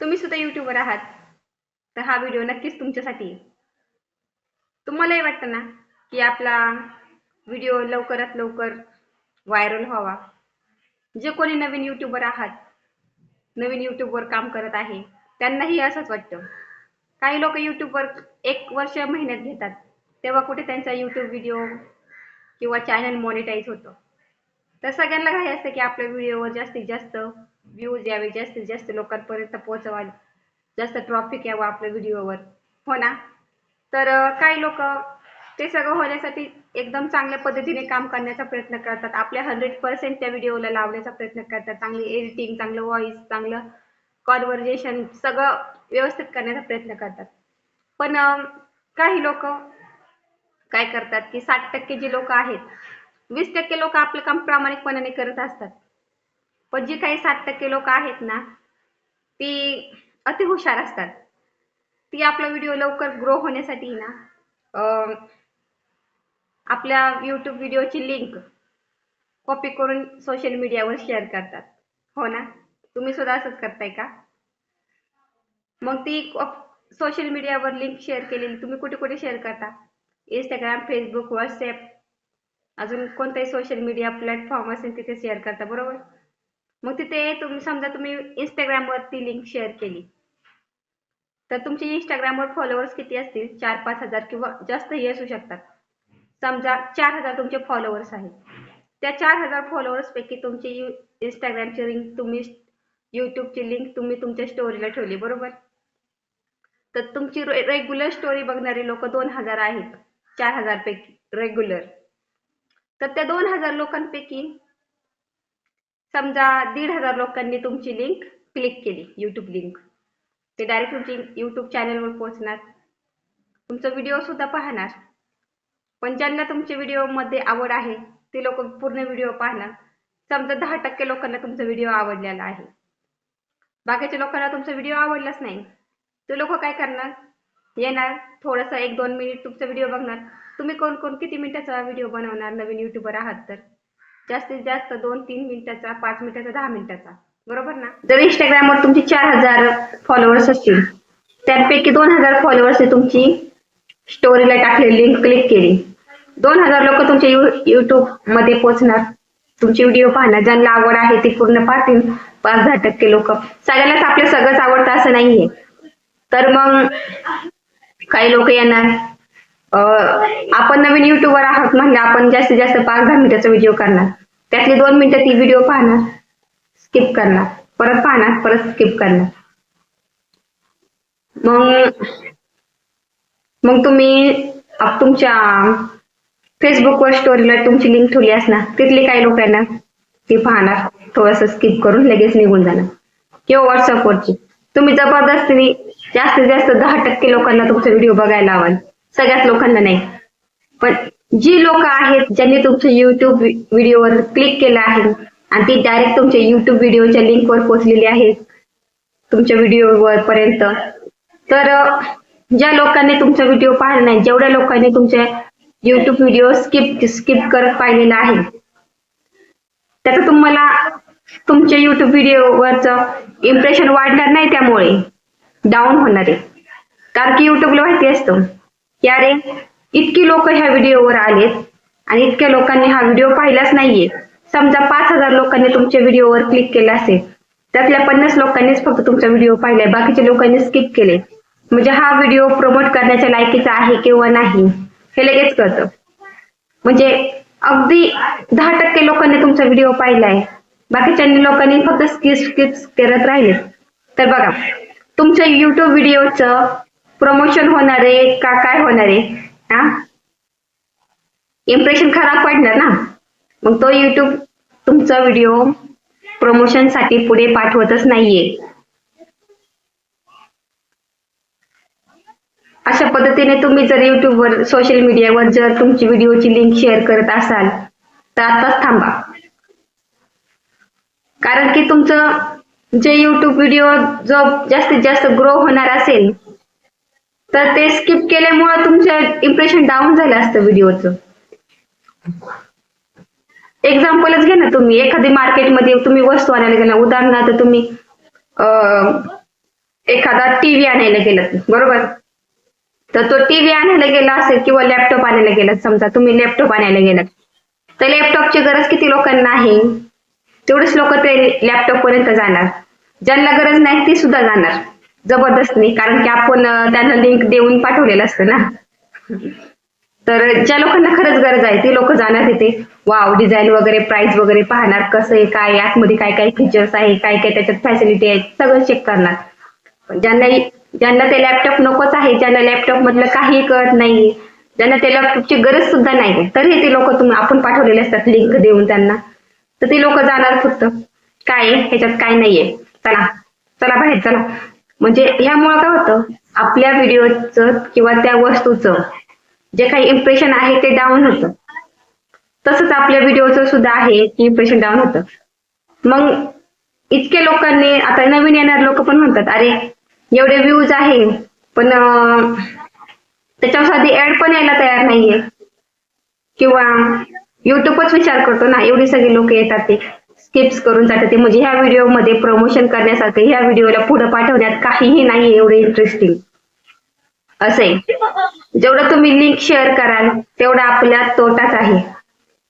तुम्ही सुद्धा युट्यूबवर आहात. तर हा व्हिडिओ नक्कीच तुमच्यासाठी तुम्हालाही वाटतं ना की आपला व्हिडिओ लवकरात लवकर व्हायरल व्हावा. जे कोणी नवीन युट्यूबर आहात नवीन युट्यूबवर काम करत आहे त्यांनाही असंच वाटतं. काही लोक युट्यूबवर एक वर्ष महिन्यात घेतात तेव्हा कुठे त्यांचा युट्यूब व्हिडिओ किंवा चॅनल मॉनिटाईज होतं. तर सगळ्यांना घाई असतं की आपल्या व्हिडिओवर जास्तीत जास्त व्ह्यूज यावे जास्तीत जास्त लोकांपर्यंत पोहोचवा. जास्त ट्रॉफिक यावं आपल्या व्हिडिओवर हो ना? तर काही लोक ते सगळं होण्यासाठी एकदम चांगल्या पद्धतीने काम करण्याचा प्रयत्न करतात. आपल्या हंड्रेड पर्सेंट त्या व्हिडिओला लावण्याचा प्रयत्न करतात. चांगली एडिटिंग चांगलं व्हॉइस चांगलं कॉन्व्हर्जेशन सगळं व्यवस्थित करण्याचा प्रयत्न करतात. पण काही लोक काय करतात की साठ टक्के जे लोक आहेत वीस टक्के लोक आपलं काम प्रामाणिकपणाने करत असतात. पण जी काही सात टक्के लोक आहेत ना ती अतिहुशार असतात. ती आपला व्हिडिओ लवकर ग्रो होण्यासाठी ना आपल्या यूट्यूब व्हिडिओची लिंक कॉपी करून सोशल मीडियावर शेअर करतात. हो ना? तुम्ही सुद्धा असंच करताय का? मग ती सोशल मीडियावर लिंक शेअर केलेली तुम्ही कुठे कुठे शेअर करता? इंस्टाग्राम फेसबुक व्हॉट्सॲप अजून कोणताही सोशल मीडिया प्लॅटफॉर्म असेल तिथे शेअर करता बरोबर? मग तिथे तुम्ही समजा तुम्ही इंस्टाग्रामवर ती लिंक शेअर केली. तर तुमचे इंस्टाग्रामवर फॉलोअर्स किती असतील? चार पाच हजार किंवा जास्तही असू शकतात. समजा चार हजार तुमचे फॉलोअर्स आहेत. त्या चार हजार फॉलोअर्स पैकी तुमची यू इंस्टाग्रामची लिंक तुम्ही यूट्यूबची लिंक तुम्ही तुमच्या स्टोरीला ठेवली बरोबर? तर तुमची रेग्युलर स्टोरी बघणारी लोक दोन हजार आहेत चार हजार पैकी रेग्युलर तर त्या दोन हजार लोकांपैकी समजा दीड हजार लोकांनी तुमची लिंक क्लिक केली यूट्यूब लिंक ते डायरेक्ट तुमची यूट्यूब चॅनलवर पोहोचणार. तुमचा व्हिडिओ सुद्धा पाहणार. पण ज्यांना तुमच्या व्हिडिओमध्ये आवड आहे ते लोक पूर्ण व्हिडिओ पाहणार. समजा दहा टक्के लोकांना तुमचा व्हिडिओ आवडलेला आहे. बाकीच्या लोकांना तुमचा व्हिडिओ आवडलाच नाही. ते लोक काय करणार? येणार थोडंसं एक दोन मिनिट तुमचा व्हिडिओ बघणार. तुम्ही कोण कोण किती मिनिटाचा व्हिडिओ बनवणार? नवीन युट्यूबर आहात तर. जास्तीत जास्त दोन तीन मिनिटाचा पाच मिनिटाचा दहा मिनिटाचा. बरोबर ना? जर इंस्टाग्रामवर तुमचे चार हजार फॉलोअर्स असतील त्यापैकी दोन हजार फॉलोअर्स तुमची स्टोरीला टाकलेली लिंक क्लिक केली. दोन हजार लोक तुमच्या यू युट्यूबमध्ये पोहोचणार. तुमचे व्हिडिओ पाहणार. ज्यांना आवड आहे ती पूर्ण पाहतील. पाच दहा टक्के लोक. सगळ्यांनाच आपलं सगळंच आवडतं असं नाहीये. तर मग काही लोक येणार. आपण नवीन युट्यूबर आहोत म्हणजे आपण जास्तीत जास्त पाच दहा मिनिटाचा व्हिडिओ करणार. त्यातली दोन मिनिटं ती व्हिडिओ पाहणार. स्किप करणार. परत पाहणार परत स्किप करणार. मग मग तुम्ही तुमच्या फेसबुकवर स्टोरीला तुमची लिंक ठेवली असणार. तिथले काही लोक आहे ना ती पाहणार. थोडस स्किप करून लगेच निघून जाणार. किंवा व्हॉट्सअपवरची तुम्ही जबरदस्तीने जास्तीत जास्त दहा टक्के लोकांना तुमचा व्हिडिओ बघायला लावाल. सगळ्याच लोकांना नाही. पण जी लोक आहेत ज्यांनी तुमच्या युट्यूब व्हिडिओवर क्लिक केलं आहे आणि ती डायरेक्ट तुमच्या युट्यूब व्हिडिओच्या लिंकवर पोहोचलेली आहेत तुमच्या व्हिडिओवर पर्यंत तर ज्या लोकांनी तुमचा व्हिडिओ पाहिला नाही जेवढ्या लोकांनी तुमच्या युट्यूब व्हिडिओ स्किप स्किप करत पाहिलेला आहे त्याचा तुम्हाला तुमच्या युट्यूब व्हिडिओवरच इम्प्रेशन वाढणार नाही त्यामुळे डाऊन होणार आहे. कारण की युट्यूबला माहिती असतं. की अरे इतकी लोक ह्या व्हिडिओवर आलेत आणि इतक्या लोकांनी हा व्हिडिओ पाहिलाच नाहीये. समजा पाच हजार लोकांनी तुमच्या व्हिडिओवर क्लिक केला असेल त्यातल्या पन्नास लोकांनीच फक्त तुमचा व्हिडिओ पाहिलाय बाकीच्या लोकांनी स्किप केले. म्हणजे हा व्हिडिओ प्रमोट करण्याच्या लायकीचा आहे किंवा नाही हे लगेच कळतं. म्हणजे अगदी दहा टक्के लोकांनी तुमचा व्हिडिओ पाहिलाय बाकीच्या लोकांनी फक्त स्किप स्किप करत राहिले तर बघा तुमच्या युट्यूब व्हिडिओचं प्रमोशन होणार आहे का काय होणार आहे? हा? इम्प्रेशन खराब पडणार ना? मग तो युट्यूब तुमचा व्हिडिओ प्रमोशनसाठी पुढे पाठवतच नाहीये. अशा पद्धतीने तुम्ही जर युट्यूबवर सोशल मीडियावर जर तुमची व्हिडिओची लिंक शेअर करत असाल तर आताच थांबा. कारण की तुमचं जे युट्यूब व्हिडिओ जो जास्तीत जास्त ग्रो होणार असेल तर ते स्किप केल्यामुळे तुमचं इम्प्रेशन डाऊन झालं असतं व्हिडिओचं एक्झाम्पलच घ्या ना तुम्ही. एखादी मार्केटमध्ये तुम्ही वस्तू आणायला गेला उदाहरणार्थ तुम्ही एखादा टीव्ही आणायला गेलात बरोबर? तर तो टीव्ही आणायला गेला असेल किंवा लॅपटॉप आणायला गेलात समजा तुम्ही लॅपटॉप आणायला गेलात. तर लॅपटॉपची गरज किती लोकांना आहे? तेवढेच लोक ते लॅपटॉप पर्यंत जाणार. ज्यांना गरज नाही ती सुद्धा जाणार. जबरदस्तीने कारण की आपण त्यांना लिंक देऊन पाठवलेलं असतं ना. तर ज्या लोकांना खरंच गरज आहे ती लोक जाणार तिथे. वाव डिझाईन वगैरे प्राइस वगैरे पाहणार कसं आहे काय आतमध्ये काय काय फीचर्स आहे काय काय त्याच्यात फॅसिलिटी आहे सगळं चेक करणार. ज्यांना ज्यांना ते लॅपटॉप नकोच आहे ज्यांना लॅपटॉप मधलं काही कळत नाही ज्यांना त्या लॅपटॉपची गरज सुद्धा नाही तरी ते लोक तुम्ही आपण पाठवलेले असतात लिंक देऊन त्यांना. तर ते लोक जाणार फक्त. काय ह्याच्यात काय नाहीये? चला. चला बाहेर चला. म्हणजे ह्यामुळं काय होतं? आपल्या व्हिडिओचं किंवा त्या वस्तूचं जे काही इम्प्रेशन आहे ते डाऊन होतं. तसंच आपल्या व्हिडिओचं सुद्धा आहे की इम्प्रेशन डाऊन होतं. मग इतके लोकांनी आता नवीन येणारे लोक पण म्हणतात अरे एवढे व्ह्यूज आहे. पण त्याच्यावर साधी ऍड पण यायला तयार नाहीये. किंवा युट्यूबच विचार करतो ना एवढी सगळी लोक येतात ते. स्किप्स करून जातात ते. म्हणजे ह्या व्हिडिओमध्ये प्रमोशन करण्यासारखं ह्या व्हिडिओला पुढे पाठवण्यात काहीही नाही एवढे इंटरेस्टिंग असं आहे जेवढं तुम्ही लिंक शेअर कराल तेवढा आपला तोटाच आहे.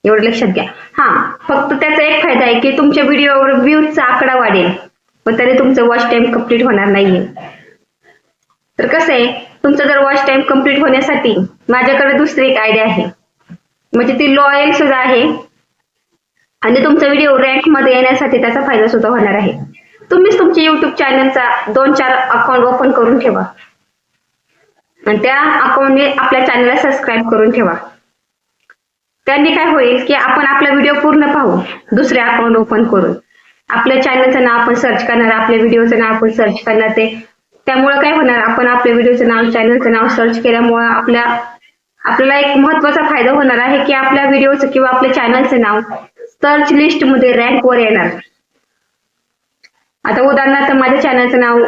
एवढं लक्षात घ्या. हा फक्त त्याचा एक फायदा आहे की तुमच्या व्हिडिओवर व्ह्यूजचा आकडा वाढेल. पण तरी तुमचं वॉच टाइम कंप्लीट होणार नाहीये. तर कसं आहे तुमचं जर वॉच टाइम कंप्लीट होण्यासाठी माझ्याकडे दुसरी एक आयडिया आहे. म्हणजे ती लॉयल सुद्धा आहे. आणि तुमचा व्हिडिओ रँकमध्ये येण्यासाठी त्याचा फायदा सुद्धा होणार आहे. तुम्हीच तुमच्या युट्यूब चॅनलचा दोन चार अकाउंट ओपन करून ठेवा. आणि त्या अकाउंटने आपल्या चॅनलला सबस्क्राईब करून ठेवा. त्यांनी काय होईल की आपण आपला व्हिडिओ पूर्ण पाहू दुसरे अकाउंट ओपन करून. आपल्या चॅनलचं नाव आपण सर्च करणार आपल्या व्हिडिओचं नाव आपण सर्च करणार ते त्यामुळे काय होणार आपण आपल्या व्हिडिओचं नाव चॅनलचं नाव सर्च केल्यामुळे आपल्या आपल्याला एक महत्त्वाचा फायदा होणार आहे की आपल्या व्हिडिओचं किंवा आपल्या चॅनलचं नाव सर्च लिस्टमध्ये रँक वर येणार. आता उदाहरणार्थ माझ्या चॅनलचं नाव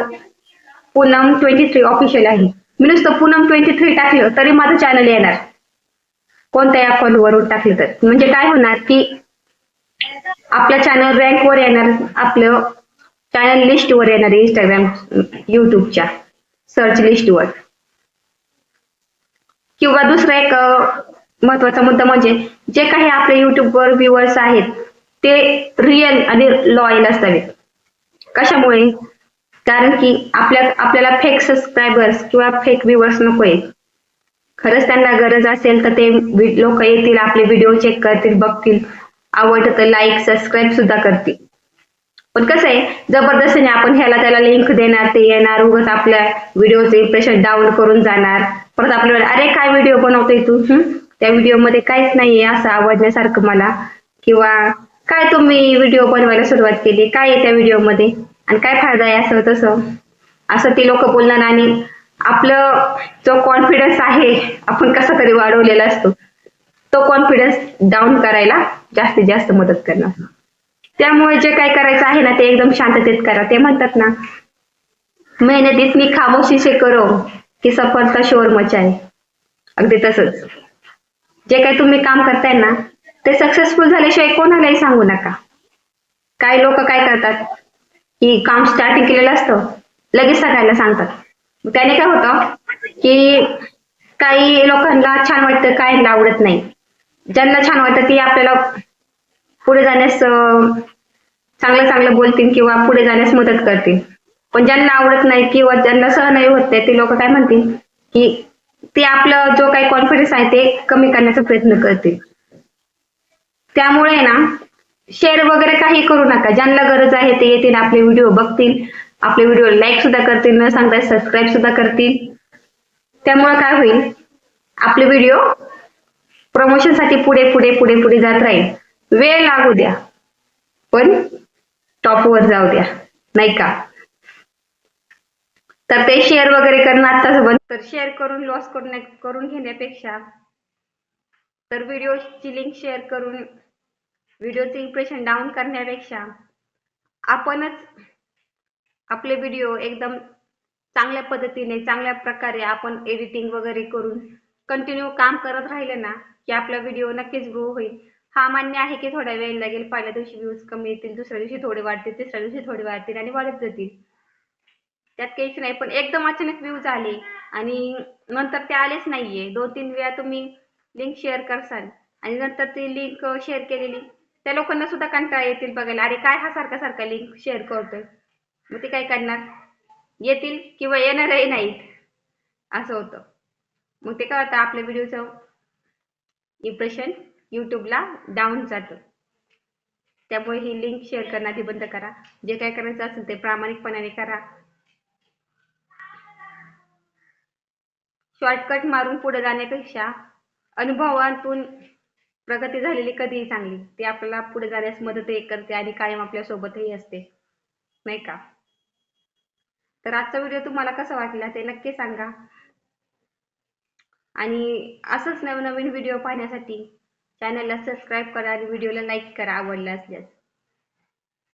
पूनम ट्वेंटी थ्री ऑफिशियल आहे. मी नुसतं पूनम ट्वेंटी थ्री टाकलं तरी माझं चॅनल येणार. कोणत्याही अकाउंट वरून टाकलं तर. म्हणजे काय होणार की आपलं चॅनल रँक वर येणार आपलं चॅनल लिस्ट वर येणार इंस्टाग्राम युट्यूबच्या सर्च लिस्ट वर. किंवा दुसरं एक महत्त्वाचा मुद्दा म्हणजे जे काही आपले युट्यूबवर व्ह्युअर्स आहेत ते रिअल आणि लॉयल असावेत. कशामुळे? कारण की आपल्या आपल्याला फेक सबस्क्रायबर्स किंवा फेक व्ह्युअर्स नकोय. खरंच त्यांना गरज असेल तर ते लोक येतील आपले व्हिडिओ चेक करतील बघतील. आवडतं तर लाईक सबस्क्राईब सुद्धा करतील. पण कसं आहे जबरदस्तीने आपण ह्याला त्याला लिंक देणार ते येणार उगाच आपल्या व्हिडिओचे इम्प्रेशन डाऊन करून जाणार. परत आपल्याला अरे काय व्हिडिओ बनवतोय तू? त्या व्हिडिओमध्ये काहीच नाहीये असं आवडण्यासारखं मला. किंवा काय तुम्ही व्हिडिओ बनवायला सुरुवात केली? काय आहे त्या व्हिडिओमध्ये आणि काय फायदा आहे असं तसं? असं ती लोक बोलणार आणि आपलं जो कॉन्फिडन्स आहे आपण कसा तरी वाढवलेला असतो तो कॉन्फिडन्स डाऊन करायला जास्तीत जास्त मदत करणार. त्यामुळे जे काय करायचं आहे ना ते एकदम शांततेत करा. ते म्हणतात ना मेहनतीत मी खामोशी से करो की सफलता शोर मचाय अगदी तसंच. जे काही तुम्ही काम करताय ना ते सक्सेसफुल झाल्याशिवाय कोणालाही सांगू नका. काही लोक काय करतात की काम स्टार्टिंग केलेलं असतं लगेच सगळ्यांना सांगतात. त्याने काय होतं की काही लोकांना छान वाटतं काहींना आवडत नाही. ज्यांना छान वाटतं ती आपल्याला पुढे जाण्यास चांगलं चांगलं बोलतील किंवा पुढे जाण्यास मदत करतील. पण ज्यांना आवडत नाही किंवा ज्यांना सहन होत नाही ते लोक काय म्हणतील की ते आपलं जो काही कॉन्फिडन्स आहे ते कमी करण्याचा प्रयत्न करतील. त्यामुळे ना शेअर वगैरे काही करू नका. ज्यांना गरज आहे ते येतील आपले व्हिडिओ बघतील. आपले व्हिडिओ लाईक सुद्धा करतील न सांगता सबस्क्राईब सुद्धा करतील. त्यामुळे काय होईल? आपले व्हिडिओ प्रमोशनसाठी पुढे पुढे पुढे पुढे जात राहील. वेळ लागू द्या. पण टॉपवर जाऊ द्या. नाही का? तर ते शेअर वगैरे करणं आत्ताच बंद तर शेअर करून लॉस करून करून घेण्यापेक्षा तर व्हिडिओची लिंक शेअर करून व्हिडिओचे इम्प्रेशन डाऊन करण्यापेक्षा आपणच आपले व्हिडिओ एकदम चांगल्या पद्धतीने चांगल्या प्रकारे आपण एडिटिंग वगैरे करून कंटिन्यू काम करत राहिले ना की आपला व्हिडिओ नक्कीच ग्रो होईल. हा मान्य आहे की थोडा वेळ लागेल पहिल्या दिवशी व्ह्यूज कमी येतील दुसऱ्या दिवशी थोडे वाढतील तिसऱ्या दिवशी थोडे वाढतील आणि वाढत जातील. त्यात काहीच नाही पण एकदम अचानक व्ह्यूज आले आणि नंतर ते आलेच नाहीये. दोन तीन वेळा तुम्ही लिंक शेअर करसाल. आणि नंतर ती लिंक शेअर केलेली. त्या लोकांना सुद्धा कंटाळा येतील बघायला. अरे काय हा सारखा सारखा लिंक शेअर करतोय? मग ते काय करणार? येतील किंवा येणारही नाहीत. असं होतं. मग ते काय होतं? आपल्या व्हिडिओचं इम्प्रेशन यूट्यूबला डाऊन जातं. त्यामुळे ही लिंक शेअर करणं आधी बंद करा. जे काय करायचं असेल ते प्रामाणिकपणाने करा. शॉर्टकट मारून पुढे जाण्यापेक्षा अनुभवातून प्रगती झालेली कधीही चांगली. ते आपल्याला पुढे जाण्यास मदतही करते आणि कायम आपल्या सोबतही असते. नाही का? तर आजचा व्हिडिओ तुम्हाला कसा वाटला ते नक्की सांगा. आणि असंच नवनवीन व्हिडिओ पाहण्यासाठी चॅनलला सबस्क्राईब करा आणि व्हिडिओला लाईक करा आवडला असल्यास.